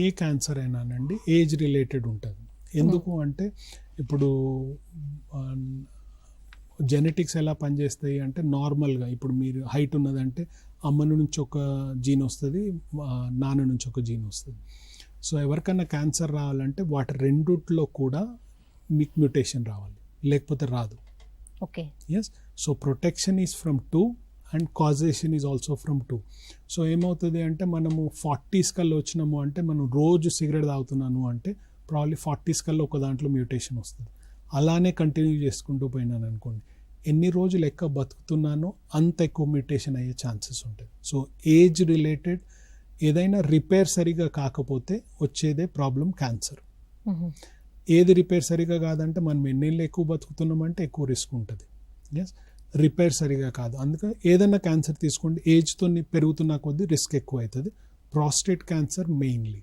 ఏ cancer అయినానండి age related ఉంటుంది. ఎందుకు అంటే ఇప్పుడు జెనెటిక్స్ ఎలా పనిచేస్తాయి అంటే నార్మల్గా ఇప్పుడు మీరు హైట్ ఉన్నదంటే అమ్మ నుంచి ఒక జీన్ వస్తుంది నాన్న నుంచి ఒక జీన్ వస్తుంది. సో ఎవరికైనా క్యాన్సర్ రావాలంటే వాటి రెండిట్లో కూడా మీకు మ్యూటేషన్ రావాలి. లేకపోతే రాదు. Okay yes so protection is from two and causation is also from two so ఏమవుతుంది అంటే మనము ఫార్టీస్ కల్లా వచ్చినాము అంటే మనం రోజు సిగరెట్ తాగుతున్నాను అంటే ప్రాబ్లీ ఫార్టీస్ కల్లా ఒక దాంట్లో మ్యూటేషన్ వస్తుంది. అలానే కంటిన్యూ చేసుకుంటూ పోయినాను అనుకోండి. ఎన్ని రోజులు ఎక్కువ బతుకుతున్నానో అంత ఎక్కువ మ్యూటేషన్ అయ్యే ఛాన్సెస్ ఉంటాయి. సో ఏజ్ రిలేటెడ్ ఏదైనా రిపేర్ సరిగా కాకపోతే వచ్చేదే ప్రాబ్లం క్యాన్సర్ ఏది రిపేర్ సరిగా కాదంటే మనం ఎన్నేళ్ళు ఎక్కువ బతుకుతున్నామంటే ఎక్కువ రిస్క్ ఉంటుంది. ఎస్ రిపేర్ సరిగా కాదు. అందుకని ఏదైనా క్యాన్సర్ తీసుకోండి. ఏజ్తో పెరుగుతున్న కొద్దీ రిస్క్ ఎక్కువ అవుతుంది ప్రాస్టేట్ క్యాన్సర్ మెయిన్లీ.